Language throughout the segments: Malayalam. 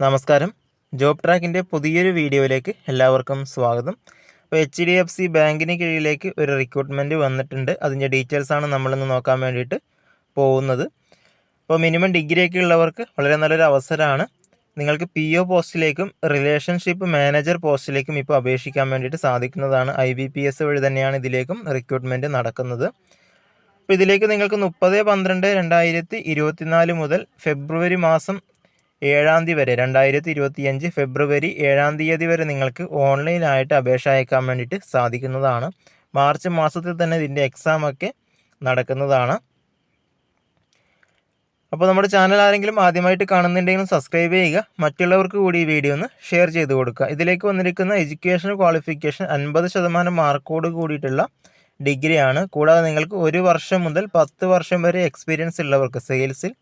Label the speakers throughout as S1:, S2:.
S1: നമസ്കാരം. ജോബ് ട്രാക്കിന്റെ പുതിയൊരു വീഡിയോയിലേക്ക് എല്ലാവർക്കും സ്വാഗതം. അപ്പോൾ എച്ച് ഡി എഫ് സി ബാങ്കിന് കീഴിലേക്ക് ഒരു റിക്രൂട്ട്മെന്റ് വന്നിട്ടുണ്ട്. അതിന്റെ ഡീറ്റെയിൽസാണ് നമ്മളിന്ന് നോക്കാൻ വേണ്ടിയിട്ട് പോകുന്നത്. അപ്പോൾ മിനിമം ഡിഗ്രിയൊക്കെ ഉള്ളവർക്ക് വളരെ നല്ലൊരു അവസരമാണ്. നിങ്ങൾക്ക് പി ഒ പോസ്റ്റിലേക്കും റിലേഷൻഷിപ്പ് മാനേജർ പോസ്റ്റിലേക്കും ഇപ്പോൾ അപേക്ഷിക്കാൻ വേണ്ടിയിട്ട് സാധിക്കുന്നതാണ്. ഐ ബി പി എസ് വഴി തന്നെയാണ് ഇതിലേക്കും റിക്രൂട്ട്മെന്റ് നടക്കുന്നത്. അപ്പോൾ ഇതിലേക്ക് നിങ്ങൾക്ക് മുപ്പത് പന്ത്രണ്ട് രണ്ടായിരത്തി ഇരുപത്തിനാല് മുതൽ ഫെബ്രുവരി മാസം ഏഴാം തീയതി വരെ രണ്ടായിരത്തി ഇരുപത്തിയഞ്ച് ഫെബ്രുവരി ഏഴാം തീയതി വരെ നിങ്ങൾക്ക് ഓൺലൈനായിട്ട് അപേക്ഷ അയക്കാൻ വേണ്ടിയിട്ട് സാധിക്കുന്നതാണ്. മാർച്ച് മാസത്തിൽ തന്നെ ഇതിന്റെ എക്സാം ഒക്കെ നടക്കുന്നതാണ്. അപ്പോൾ നമ്മുടെ ചാനൽ ആരെങ്കിലും ആദ്യമായിട്ട് കാണുന്നുണ്ടെങ്കിലും സബ്സ്ക്രൈബ് ചെയ്യുക. മറ്റുള്ളവർക്ക് കൂടി ഈ വീഡിയോ ഒന്ന് ഷെയർ ചെയ്ത് കൊടുക്കുക. ഇതിലേക്ക് വന്നിരിക്കുന്ന എഡ്യൂക്കേഷൻ ക്വാളിഫിക്കേഷൻ അൻപത് ശതമാനം മാർക്കോട് കൂടിയിട്ടുള്ള ഡിഗ്രിയാണ്. കൂടാതെ നിങ്ങൾക്ക് ഒരു വർഷം മുതൽ പത്ത് വർഷം വരെ എക്സ്പീരിയൻസ് ഉള്ളവർക്ക് സെയിൽസിൽ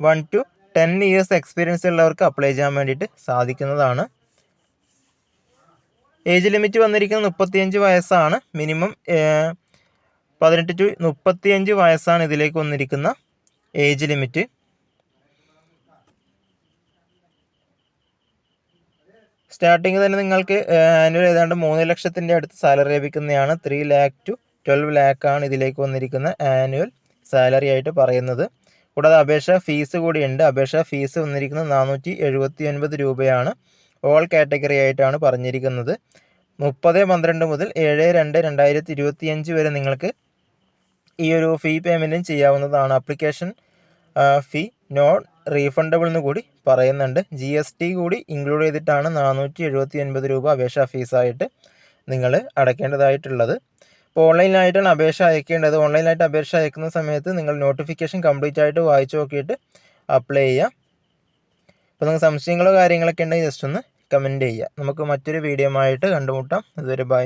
S1: one two ten years experience ഉള്ളവർക്ക് അപ്ലൈ ചെയ്യാൻ വേണ്ടിയിട്ട് സാധിക്കുന്നതാണ്. ഏജ് ലിമിറ്റ് വന്നിരിക്കുന്നത് മുപ്പത്തിയഞ്ച് വയസ്സാണ്. മിനിമം പതിനെട്ട് ടു മുപ്പത്തിയഞ്ച് വയസ്സാണ് ഇതിലേക്ക് വന്നിരിക്കുന്ന ഏജ് ലിമിറ്റ് സ്റ്റാർട്ടിങ് തന്നെ നിങ്ങൾക്ക് ആനുവൽ ഏതാണ്ട് മൂന്ന് ലക്ഷത്തിന്റെ അടുത്ത് സാലറി ലഭിക്കുന്നതാണ്. ത്രീ ലാക്ക് ടു ട്വൽവ് ലാക്കാണ് ഇതിലേക്ക് വന്നിരിക്കുന്ന ആനുവൽ സാലറി ആയിട്ട് പറയുന്നത്. കൂടാതെ അപേക്ഷ ഫീസ് കൂടിയുണ്ട്. അപേക്ഷ ഫീസ് വന്നിരിക്കുന്നത് നാനൂറ്റി എഴുപത്തി ഒൻപത് രൂപയാണ്. ഓൾ കാറ്റഗറി ആയിട്ടാണ് പറഞ്ഞിരിക്കുന്നത്. മുപ്പത് പന്ത്രണ്ട് മുതൽ ഏഴ് രണ്ട് രണ്ടായിരത്തി ഇരുപത്തി അഞ്ച് വരെ നിങ്ങൾക്ക് ഈ ഒരു ഫീ പേയ്മെന്റും ചെയ്യാവുന്നതാണ്. അപ്ലിക്കേഷൻ ഫീ നോൺ റീഫണ്ടബിൾ എന്ന് കൂടി പറയുന്നുണ്ട്. ജി എസ് ടി കൂടി ഇൻക്ലൂഡ് ചെയ്തിട്ടാണ് നാനൂറ്റി എഴുപത്തി ഒൻപത് രൂപ അപേക്ഷാ ഫീസായിട്ട് നിങ്ങൾ അടയ്ക്കേണ്ടതായിട്ടുള്ളത്. ഇപ്പോൾ ഓൺലൈനായിട്ടാണ് അപേക്ഷ അയക്കേണ്ടത്. ഓൺലൈനായിട്ട് അപേക്ഷ അയക്കുന്ന സമയത്ത് നിങ്ങൾ നോട്ടിഫിക്കേഷൻ കംപ്ലീറ്റ് ആയിട്ട് വായിച്ചു നോക്കിയിട്ട് അപ്ലൈ ചെയ്യുക. അപ്പോൾ നിങ്ങൾക്ക് സംശയങ്ങളോ കാര്യങ്ങളൊക്കെ ഉണ്ടെങ്കിൽ ജസ്റ്റ് ഒന്ന് കമന്റ് ചെയ്യുക. നമുക്ക് മറ്റൊരു വീഡിയോ ആയിട്ട് കണ്ടുമുട്ടാം. അതുവരെ ബൈ.